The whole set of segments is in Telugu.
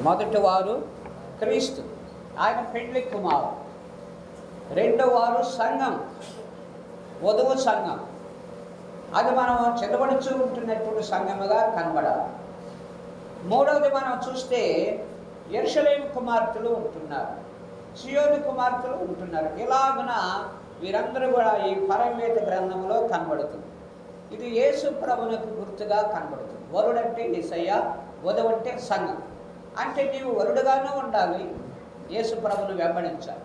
మొదటి వారు క్రీస్తు. ఆయన పెండ్లి కుమారు. రెండోవారు సంఘం. వధువు సంఘం. అది మనం చెదబడుచు ఉంటున్నటువంటి సంఘముగా కనబడాలి. మూడవది మనం చూస్తే ఎరుషలేం కుమార్తెలు ఉంటున్నారు. సియోని కుమార్తెలు ఉంటున్నారు. ఇలాగున వీరందరూ కూడా ఈ పరమేత గ్రంథంలో కనబడుతుంది. ఇది యేసు ప్రభునకు గుర్తుగా కనబడుతుంది. వరుడంటే ఏసయ్య వధవంటే సంఘం. అంటే నీవు వరుడుగానే ఉండాలి యేసుప్రభును వెంబడించాలి.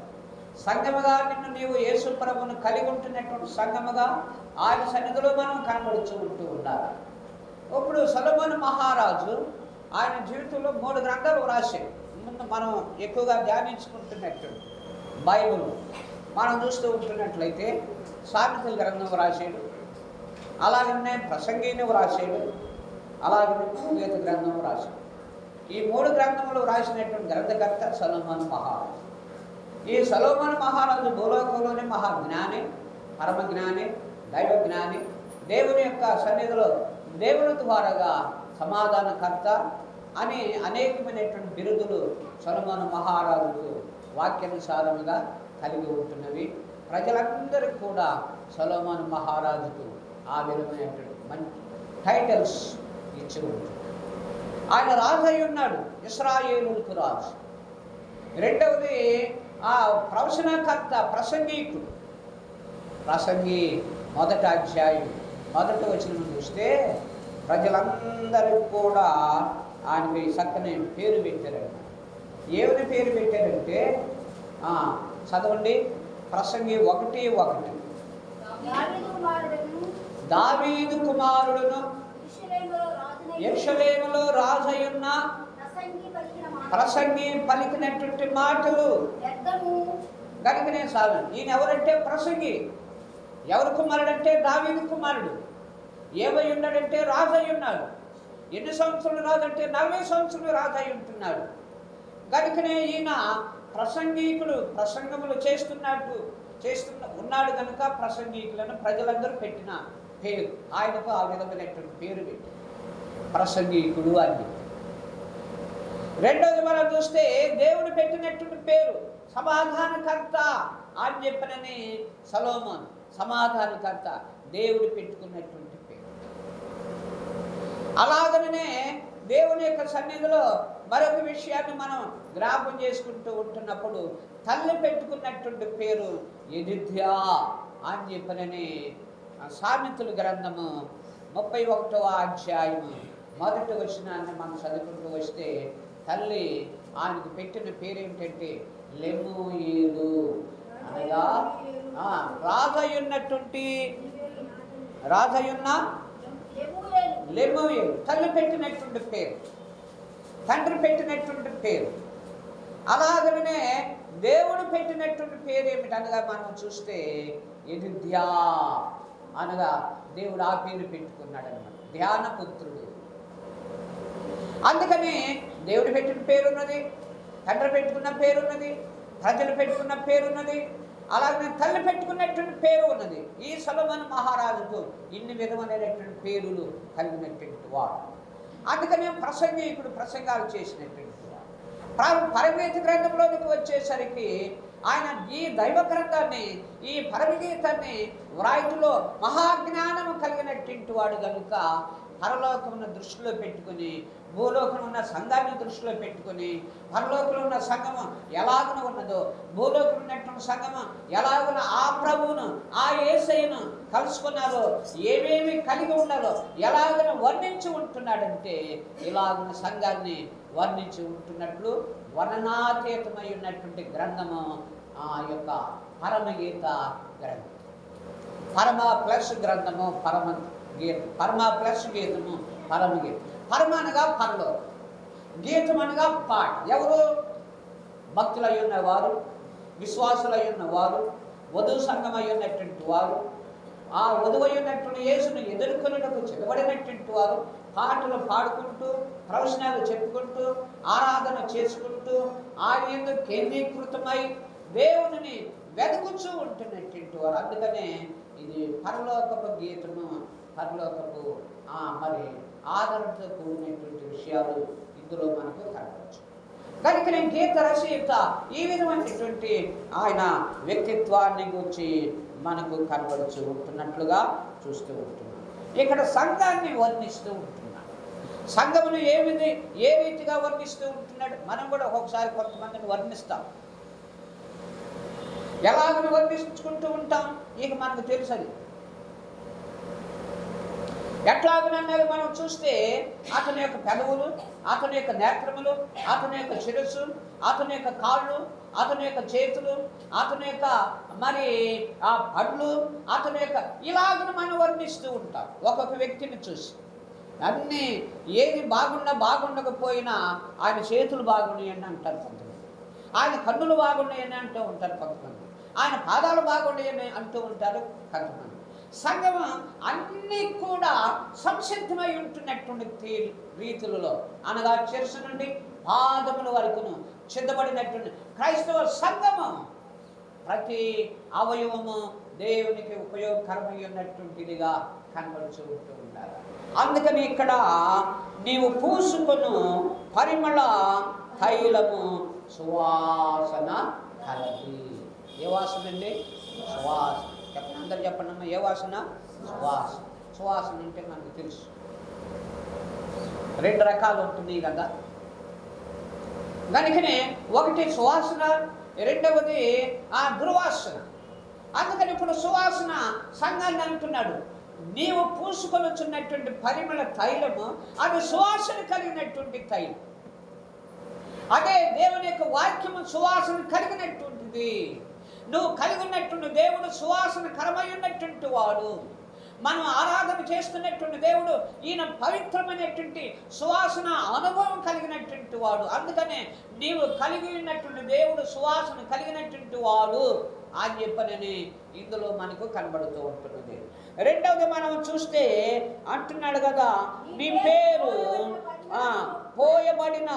సంఘముగా నిన్ను నీవు యేసుప్రభును కలిగి ఉంటున్నటువంటి సంఘముగా ఆయన సన్నిధిలో మనం కనబడుతూ ఉంటూ ఉండాలి. ఇప్పుడు సొలమోన్ మహారాజు ఆయన జీవితంలో మూడు గ్రంథాలు వ్రాసాడు ముందు మనం ఎక్కువగా ధ్యానించుకుంటున్నట్టు బైబుల్. మనం చూస్తూ ఉంటున్నట్లయితే సామెతల గ్రంథం వ్రాసాడు అలాగనే ప్రసంగిని వ్రాసాడు అలాగే గీత గ్రంథం రాశాడు. ఈ మూడు గ్రంథములు వ్రాసినటువంటి గ్రంథకర్త సలోమాన్ మహారాజు. ఈ సలోమన్ మహారాజు భూలోకంలోని మహాజ్ఞాని పరమజ్ఞాని దైవజ్ఞాని దేవుని యొక్క సన్నిధిలో దేవుని ద్వారాగా సమాధానకర్త అని అనేకమైనటువంటి బిరుదులు సొలమోను మహారాజుకు వాక్యానుసారముగా కలిగి ఉంటున్నవి. ప్రజలందరికీ కూడా సొలమోను మహారాజుకు ఆ విధమైనటువంటి మంచి టైటిల్స్ ఇచ్చి ఉంటుంది ఆయన రాజు అయి ఉన్నాడు ఇస్రాయేలులకు రాజు. రెండవది ఆ ప్రవచనకర్త ప్రసంగీకుడు. ప్రసంగి మొదట అధ్యాయం మొదట వచ్చిన చూస్తే ప్రజలందరికీ కూడా ఆయనకి చక్కని పేరు పెట్టారంట. ఏమని పేరు పెట్టారంటే చదవండి. ప్రసంగి ఒకటి ఒకటి. దావీదు కుమారుడును యెరూషలేములో రాజయున్న ప్రసంగి పలికినటువంటి మాటలు. నేను సాగు. ఈయన ఎవరంటే ప్రసంగి. ఎవరు కుమారుడు అంటే దావీదు కుమారుడు. ఏమై ఉన్నాడంటే రాజు అయి ఉన్నాడు. ఎన్ని సంవత్సరాలు రాజు అంటే నలభై సంవత్సరాలు రాజు అయి ఉంటున్నాడు. కనుకనే ఈయన ప్రసంగీకుడు ప్రసంగములు చేస్తున్నట్టు చేస్తున్న ఉన్నాడు కనుక ప్రసంగీకులను ప్రజలందరూ పెట్టిన పేరు. ఆయనకు ఆ విధమైనటువంటి పేరు పెట్టి ప్రసంగికుడు అని. రెండోది మనం చూస్తే దేవుడు పెట్టినటువంటి పేరు సమాధానకర్త అని చెప్పనని సలోమోన్ సమాధానకర్త దేవుడు పెట్టుకున్నటువంటి పేరు. అలాగనే దేవుని యొక్క సన్నిధిలో మరొక విషయాన్ని మనం జ్ఞాపం చేసుకుంటూ ఉంటున్నప్పుడు తల్లి పెట్టుకున్నటువంటి పేరు ఎదిధ్యా అని చెప్పనని ఆ సామెతల గ్రంథము ముప్పై ఒకటవ అధ్యాయము. మొదటి వచనాన్ని మనం చదువుకుంటూ వస్తే తల్లి ఆయనకు పెట్టిన పేరేంటంటే లెమూయేలు అనగా ఆ, రాజయ్యున్నటువంటి లెమూయేలు. తల్లి పెట్టినటువంటి పేరు. తండ్రి పెట్టినటువంటి పేరు. అలాగనే దేవుడు పెట్టినటువంటి పేరు ఏమిటి అనగా మనం చూస్తే ఇది ధ్యా అనగా దేవుడు ఆ పేరు పెట్టుకున్నాడు అనమాట ధ్యానపుత్రుడు అందుకనే దేవుడు పెట్టిన పేరున్నది తండ్రి పెట్టుకున్న పేరున్నది ప్రజలు పెట్టుకున్న పేరున్నది అలాగే తల్లి పెట్టుకున్నటువంటి పేరు ఉన్నది. ఈ సొలమన్ మహారాజుకు ఇన్ని విధమైనటువంటి పేరులు కలిగినటువంటి వాడు. అందుకనే ప్రసంగికుడు ప్రసంగాలు చేసినటువంటి వాడు. పరమేత గ్రంథంలోనికి వచ్చేసరికి ఆయన ఈ దైవ గ్రంథాన్ని ఈ పరమగీతాన్ని వ్రాయితులో మహాజ్ఞానం కలిగినటువంటి వాడు కనుక పరలోకమును దృష్టిలో పెట్టుకుని భూలోకం ఉన్న సంఘాన్ని దృష్టిలో పెట్టుకుని పరలోకంలో ఉన్న సంఘము ఎలాగున ఉన్నదో భూలోకం ఉన్నటువంటి సంఘము ఎలాగున ఆ ప్రభువును ఆ ఏసైను కలుసుకున్నారో ఏమేమి కలిగి ఉన్నారో ఎలాగున వర్ణించి ఉంటున్నాడంటే ఇలాగున సంఘాన్ని వర్ణించి ఉంటున్నట్లు వర్ణనాతీతమై ఉన్నటువంటి గ్రంథము ఆ యొక్క పరమగీత గ్రంథం. పరమ ప్లస్ గ్రంథము పరమ గీత పరమ ప్లస్ గీతము పరమ గీతం పరమ అనగా పరలో గీతం అనగా పాట. ఎవరు? భక్తులై ఉన్నవారు విశ్వాసులై ఉన్నవారు వధువు సంఘమై ఉన్నటువంటి వారు ఆ వధువై ఉన్నటువంటి యేసును ఎదుర్కొనుటకు చెలబడినటువంటి వారు పాటలు పాడుకుంటూ ప్రవచనాలు చెప్పుకుంటూ ఆరాధన చేసుకుంటూ ఆయన కేంద్రీకృతమై దేవుని వెతుకుచూ ఉంటున్నటువంటి వారు. అందుకనే ఇది పరలోకపు గీతము పరలోకపు ఆ మరి ఆదరణతో కూడినటువంటి విషయాలు ఇందులో మనకు కనపడచ్చు. కనుక నేను గీత రచయిత ఈ విధమైనటువంటి ఆయన వ్యక్తిత్వాన్ని గురించి మనకు కనబడుచు ఉంటున్నట్లుగా చూస్తూ ఉంటున్నాం ఇక్కడ సంఘాన్ని వర్ణిస్తూ ఉంటున్నాడు సంఘమును ఏ విధి ఏ రీతిగా వర్ణిస్తూ ఉంటున్నాడు? మనం కూడా ఒక్కొక్కసారి కొంతమందిని వర్ణిస్తాం. ఎలా వర్ణించుకుంటూ ఉంటాం? ఇక మనకు తెలుసు అది. ఎట్లాగనన్నది మనం చూస్తే అతని యొక్క పెదవులు అతని యొక్క నేత్రములు అతని యొక్క శిరస్సు అతని యొక్క కాళ్ళు అతని యొక్క చేతులు అతని యొక్క మరి ఆ పళ్ళు అతని యొక్క ఇలాగను మనం వర్ణిస్తూ ఉంటాం. ఒక్కొక్క వ్యక్తిని చూసి. అన్నీ ఏది బాగున్నా బాగుండకపోయినా ఆయన చేతులు బాగున్నాయని అంటారు కొంతమంది. ఆయన కన్నులు బాగున్నాయని అంటూ ఉంటారు కొంతమంది. ఆయన పాదాలు బాగున్నాయని అంటూ ఉంటారు కొంతమంది సంగమం అన్నీ కూడా సంసిద్ధమై ఉంటున్నటువంటి రీతులలో అనగా చిరుసు నుండి పాదముల వరకును సిద్ధపడినటువంటి క్రైస్తవ సంగమం. ప్రతి అవయవము దేవునికి ఉపయోగకరమై ఉన్నటువంటిదిగా కనబడుచూ ఉంటూ ఉండాలి. అందుకని ఇక్కడ నీవు పూసుకును పరిమళ తైలము సువాసన కలది ఏ వాసన అండి సువాసన చెప్పండి అందరు చెప్పండి అన్న ఏ వాసన సువాసన సువాసన అంటే మనకు తెలుసు. రెండు రకాలు ఉంటుంది కదా కనుకనే ఒకటి సువాసన రెండవది ఆ దుర్వాసన. అందుకని ఇప్పుడు సువాసన సంఘాన్ని అంటున్నాడు. నీవు పూసుకొని వచ్చినటువంటి పరిమళ తైలము అది సువాసన కలిగినటువంటి తైలం. అదే దేవుని యొక్క వాక్యము సువాసన కలిగినటువంటిది నువ్వు కలిగి ఉన్నట్టుండి దేవుడు సువాసన కరమై ఉన్నటువంటి వాడు. మనం ఆరాధన చేస్తున్నటువంటి దేవుడు ఈయన పవిత్రమైనటువంటి సువాసన అనుభవం కలిగినటువంటి వాడు. అందుకనే నీవు కలిగి ఉన్నటువంటి దేవుడు సువాసన కలిగినటువంటి వాడు అని చెప్పనని ఇందులో మనకు కనబడుతూ ఉంటున్నది. రెండవది మనం చూస్తే అంటున్నాడు కదా మీ పేరు ఆ, పోయబడిన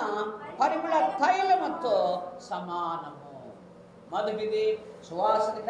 పరిమళ తైలముతో సమానము మొదటిది సువాసన కలిగి